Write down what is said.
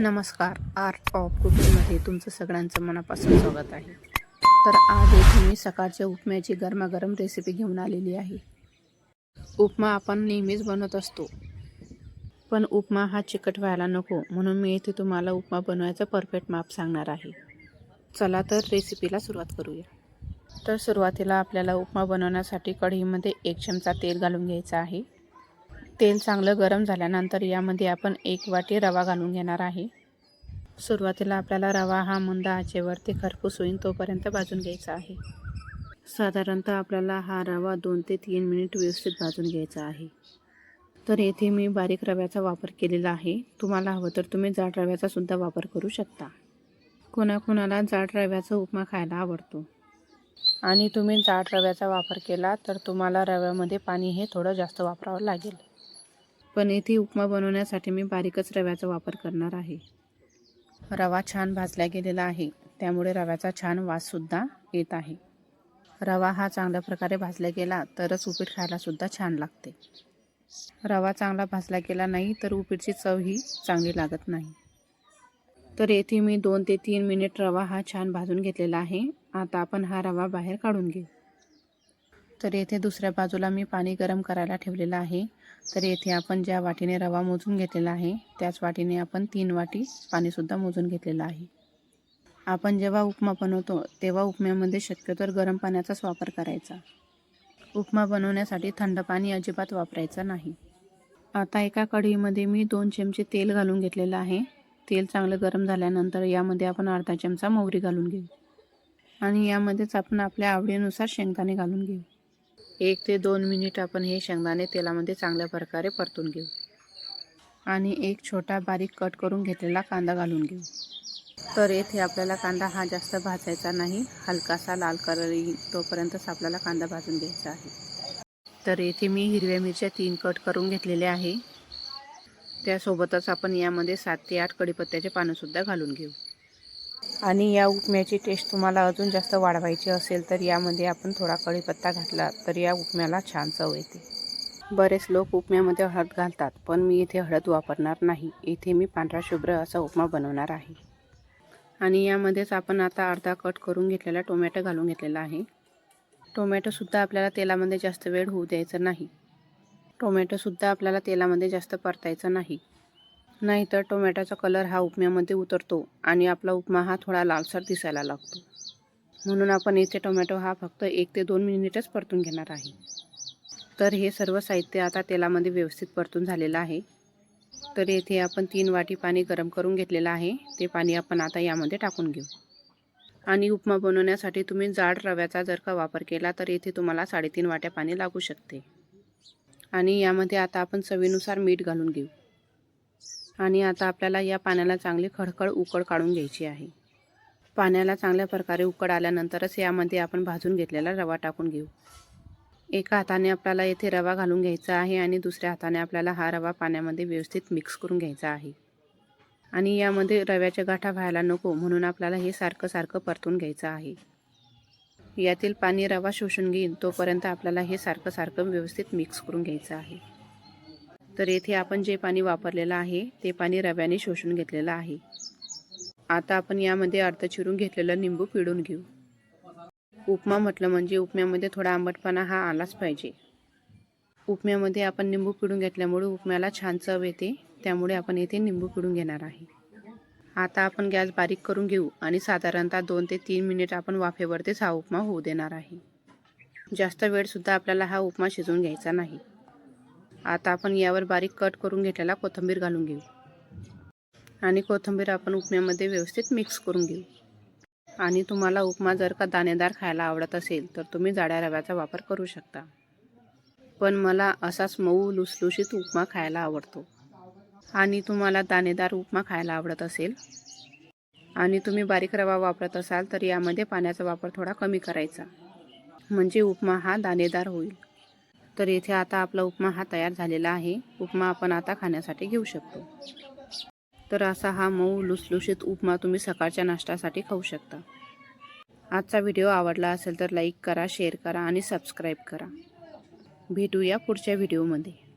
नमस्कार. Art of कुकिंगमध्ये तुमचं सगळ्यांचं मनापासून स्वागत आहे. तर आज येथे मी सकाळच्या उपम्याची गरमागरम रेसिपी घेऊन आलेली आहे. उपमा आपण नेहमीच बनवत असतो. पण उपमा हा चिकट व्हायला नको म्हणून मी इथे तुम्हाला उपमा बनवायचं परफेक्ट माप सांगणार आहे. चला तर रेसिपीला सुरुवात करूया. तर सुरुवातीला आपल्याला उपमा बनवण्यासाठी कढईमध्ये एक चमचा तेल घालून घ्यायचं आहे. तेल चांगलं गरम झाल्यानंतर यामध्ये आपण एक वाटी रवा घालून घेणार आहे. सुरुवातीला आपल्याला रवा हा मंद आचेवरती खरपूस होईन तोपर्यंत भाजून घ्यायचा आहे. साधारणतः आपल्याला हा रवा दोन ते तीन मिनिट व्यवस्थित भाजून घ्यायचा आहे. तर येथे मी बारीक रव्याचा वापर केलेला आहे. तुम्हाला हवं तर तुम्ही जाड रव्याचा सुद्धा वापर करू शकता. कोणाकोणाला जाड रव्याचा उपमा खायला आवडतो. आणि तुम्ही जाड रव्याचा वापर केला तर तुम्हाला रव्यामध्ये पाणी हे थोडं जास्त वापरावं लागेल. पण येथे उपमा बनवण्यासाठी मी बारीकच रव्याचा वापर करणार आहे. रवा छान भाजला गेलेला आहे. त्यामुळे रव्याचा छान वाससुद्धा येत आहे. रवा हा चांगल्या प्रकारे भाजला गेला तरच उपीट खायलासुद्धा छान लागते. रवा चांगला भाजला गेला नाही तर उपीटची चवही चांगली लागत नाही. तर येथे मी दोन ते तीन मिनिट रवा हा छान भाजून घेतलेला आहे. आता आपण हा रवा बाहेर काढून घेऊ. तर येथे दुसऱ्या बाजूला मी पाणी गरम करायला ठेवलेलं आहे. तर येथे आपण ज्या वाटीने रवा मोजून घेतलेला आहे त्याच वाटीने आपण तीन वाटी पाणीसुद्धा मोजून घेतलेलं आहे. आपण जेव्हा उपमा बनवतो तेव्हा उपम्यामध्ये शक्यतोवर गरम पाण्याचाच वापर करायचा. उपमा बनवण्यासाठी थंड पाणी अजिबात वापरायचं नाही. आता एका कढईमध्ये मी दोन चमचे तेल घालून घेतलेलं आहे. तेल चांगलं गरम झाल्यानंतर यामध्ये आपण अर्धा चमचा मोहरी घालून घेऊ. आणि यामध्येच आपण आपल्या आवडीनुसार शेंगदाणे घालून घेऊ. एक ते दोन मिनिट आपण हे शेंगदाणे तेलामध्ये चांगल्या प्रकारे परतून घेऊ. आणि एक छोटा बारीक कट करून घेतलेला कांदा घालून घेऊ. तर येथे आपल्याला कांदा हा जास्त भाजायचा नाही. हलकासा लाल कलर येईल. तोपर्यंतच आपल्याला कांदा भाजून घ्यायचा आहे. तर येथे मी हिरव्या मिरच्या तीन कट करून घेतलेल्या आहे. त्यासोबतच आपण यामध्ये सात ते आठ कडीपत्त्याचे पानंसुद्धा घालून घेऊ. आणि या उपम्याची टेस्ट तुम्हाला अजून जास्त वाढवायची असेल तर यामध्ये आपण थोडा कढीपत्ता घातला तर या उपम्याला छान चव येते. बरेच लोक उपम्यामध्ये हळद घालतात पण मी इथे हळद वापरणार नाही. इथे मी पांढरा शुभ्र असा उपमा बनवणार आहे. आणि यामध्येच आपण आता अर्धा कट करून घेतलेला टोमॅटो घालून घेतलेला आहे. टोमॅटोसुद्धा आपल्याला तेलामध्ये जास्त वेळ होऊ द्यायचं नाही. टोमॅटोसुद्धा आपल्याला तेलामध्ये जास्त परतायचा नाही. नाहीतर टोमॅटोचा कलर हा उपम्यामध्ये उतरतो आणि आपला उपमा हा थोडा लालसर दिसायला लागतो. म्हणून आपण इथे टोमॅटो हा फक्त एक ते दोन मिनिटच परतून घेणार आहे. तर हे सर्व साहित्य आता तेलामध्ये व्यवस्थित परतून झालेलं आहे. तर येथे आपण तीन वाटी पाणी गरम करून घेतलेलं आहे. ते पाणी आपण आता यामध्ये टाकून घेऊ. आणि उपमा बनवण्यासाठी तुम्ही जाड रव्याचा जर का वापर केला तर येथे तुम्हाला साडेतीन वाट्या पाणी लागू शकते. आणि यामध्ये आता आपण चवीनुसार मीठ घालून घेऊ. आणि आता आपल्याला या पाण्याला चांगली खडखड उकड काढून घ्यायची आहे. पाण्याला चांगल्या प्रकारे उकड आल्यानंतरच यामध्ये आपण भाजून घेतलेला रवा टाकून घेऊ. एका हाताने आपल्याला येथे रवा घालून घ्यायचा आहे आणि दुसऱ्या हाताने आपल्याला हा रवा पाण्यामध्ये व्यवस्थित मिक्स करून घ्यायचा आहे. आणि यामध्ये रव्याच्या गाठा व्हायला नको म्हणून आपल्याला हे सारखं सारखं परतून घ्यायचं आहे. यातील पाणी रवा शोषून घेईन तोपर्यंत आपल्याला हे सारखं सारखं व्यवस्थित मिक्स करून घ्यायचं आहे. तर येथे आपण जे पाणी वापरलेलं आहे ते पाणी रव्याने शोषून घेतलेलं आहे. आता आपण यामध्ये अर्ध चिरून घेतलेलं निंबू पिळून घेऊ. उपमा म्हटलं म्हणजे उपम्यामध्ये थोडा आंबटपणा हा आलाच पाहिजे. उपम्यामध्ये आपण निंबू पिळून घेतल्यामुळे उपम्याला छान चव येते त्यामुळे आपण येथे निंबू पिळून घेणार आहे. आता आपण गॅस बारीक करून घेऊ आणि साधारणतः दोन ते तीन मिनिट आपण वाफेवरतीच हा उपमा होऊ देणार आहे. जास्त वेळसुद्धा आपल्याला हा उपमा शिजवून घ्यायचा नाही. आता आपण यावर बारीक कट करून घेतलेला कोथिंबीर घालून घेऊ. आणि कोथिंबीर आपण उपम्यामध्ये व्यवस्थित मिक्स करून घेऊ. आणि तुम्हाला उपमा जर का दाणेदार खायला आवडत असेल तर तुम्ही जाड्या रव्याचा वापर करू शकता. पण मला असाच मऊ लुसलुशीत उपमा खायला आवडतो. आणि तुम्हाला दाणेदार उपमा खायला आवडत असेल आणि तुम्ही बारीक रवा वापरत असाल तर यामध्ये पाण्याचा वापर थोडा कमी करायचा. म्हणजे उपमा हा दाणेदार होईल. तर येथे आता आपला उपमा हा तयार झालेला आहे. उपमा आपण आता खाण्यासाठी घेऊ शकतो. तर असा हा मऊ लुसलुशीत उपमा तुम्ही सकाळच्या नाश्त्यासाठी खाऊ शकता. आजचा व्हिडिओ आवडला असेल तर लाईक करा शेअर करा आणि सबस्क्राईब करा. भेटूया पुढच्या व्हिडिओमध्ये.